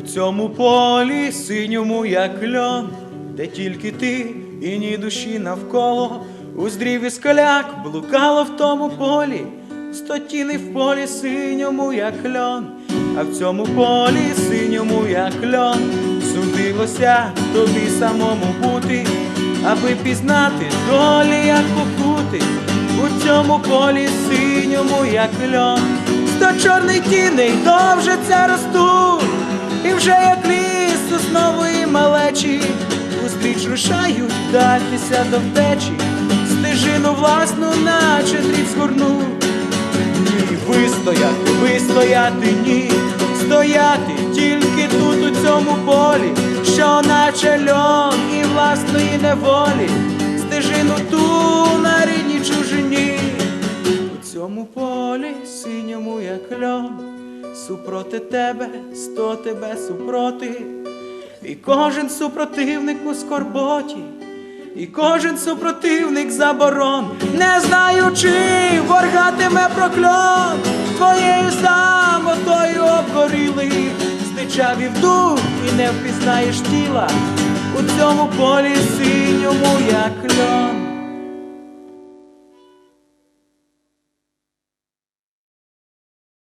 цьому полі синьому, як льон, де тільки ти і ні душі навколо, уздрів і скаляк блукало в тому полі, сто тіней в полі синьому, як льон, а в цьому полі синьому, як льон, судилося тобі самому бути, аби пізнати долі, як покути, у цьому полі синьому, як льон, сто чорних тіней довжеться ростуть. Вже як ліс соснової малечі, Уздріч рушають вдатися до втечі, стежину власну, наче дріб згорнув. Ні, вистояти, вистояти, ні, стояти тільки тут, у цьому полі, що наче льон і власної неволі, стежину ту на рідній чужині, у цьому полі синьому, як льон, супроти тебе, сто тебе супроти, і кожен супротивник у скорботі. І кожен супротивник заборон, не знаючи, воргатиме прокльон, твоєю самотою обгорілий, здичавів дух і не впізнаєш тіла у цьому полі синьому, як льон.